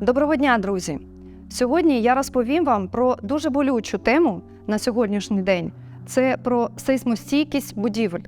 Доброго дня, друзі! Сьогодні я розповім вам про дуже болючу тему на сьогоднішній день. Це про сейсмостійкість будівель.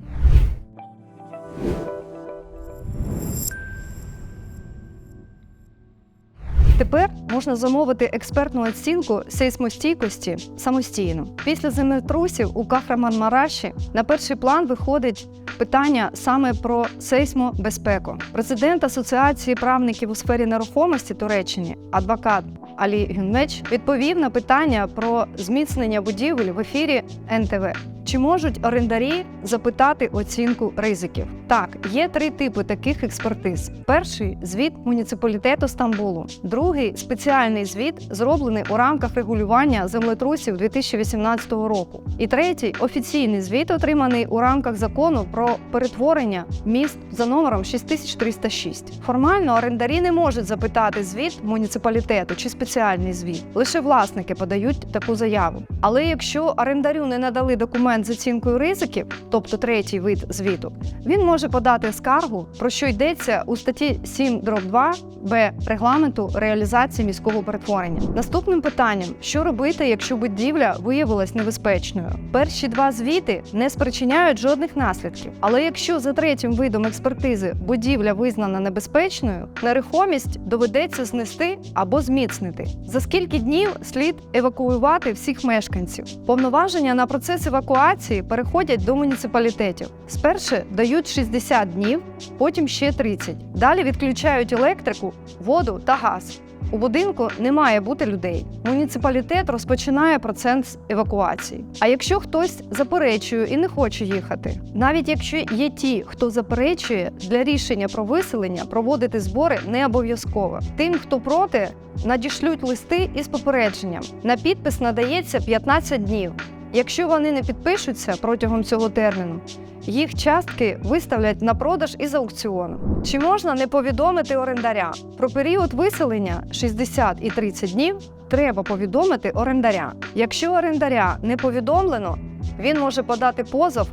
Тепер можна замовити експертну оцінку сейсмостійкості самостійно. Після землетрусів у Кахраман-Мараші на перший план виходить питання саме про сейсмобезпеку. Президент Асоціації правників у сфері нерухомості Туреччини, адвокат Алі Гюнмеч, відповів на питання про зміцнення будівель в ефірі НТВ. Чи можуть орендарі запитати оцінку ризиків? Так, є три типи таких експертиз: перший звіт муніципалітету Стамбулу, другий спеціальний звіт, зроблений у рамках регулювання землетрусів 2018 року. І третій офіційний звіт, отриманий у рамках закону про перетворення міст за номером 6306. Формально орендарі не можуть запитати звіт муніципалітету чи спеціальний звіт. Лише власники подають таку заяву. Але якщо орендарю не надали документ з оцінкою ризиків, тобто третій вид звіту, він може подати скаргу, про що йдеться у статті 7 2 Б регламенту реалізації міського перетворення. Наступним питанням: що робити, якщо будівля виявилась небезпечною? Перші два звіти не спричиняють жодних наслідків. Але якщо за третім видом експертизи будівля визнана небезпечною, нерухомість доведеться знести або зміцнити. За скільки днів слід евакуювати всіх мешканців? Повноваження на процес евакуації переходять до муніципалітетів. Сперше дають 60 днів, потім ще 30. Далі відключають електрику, воду та газ. У будинку не має бути людей. Муніципалітет розпочинає процес евакуації. А якщо хтось заперечує і не хоче їхати, навіть якщо є ті, хто заперечує, для рішення про виселення проводити збори не обов'язково. Тим, хто проти, надішлють листи із попередженням. На підпис надається 15 днів. Якщо вони не підпишуться протягом цього терміну, їх частки виставлять на продаж із аукціону. Чи можна не повідомити орендаря про період виселення 60 і 30 днів? Треба повідомити орендаря. Якщо орендаря не повідомлено, він може подати позов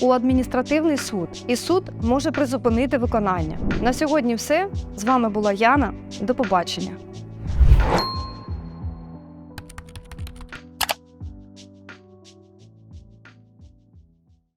у адміністративний суд, і суд може призупинити виконання. На сьогодні все з вами була Яна. До побачення.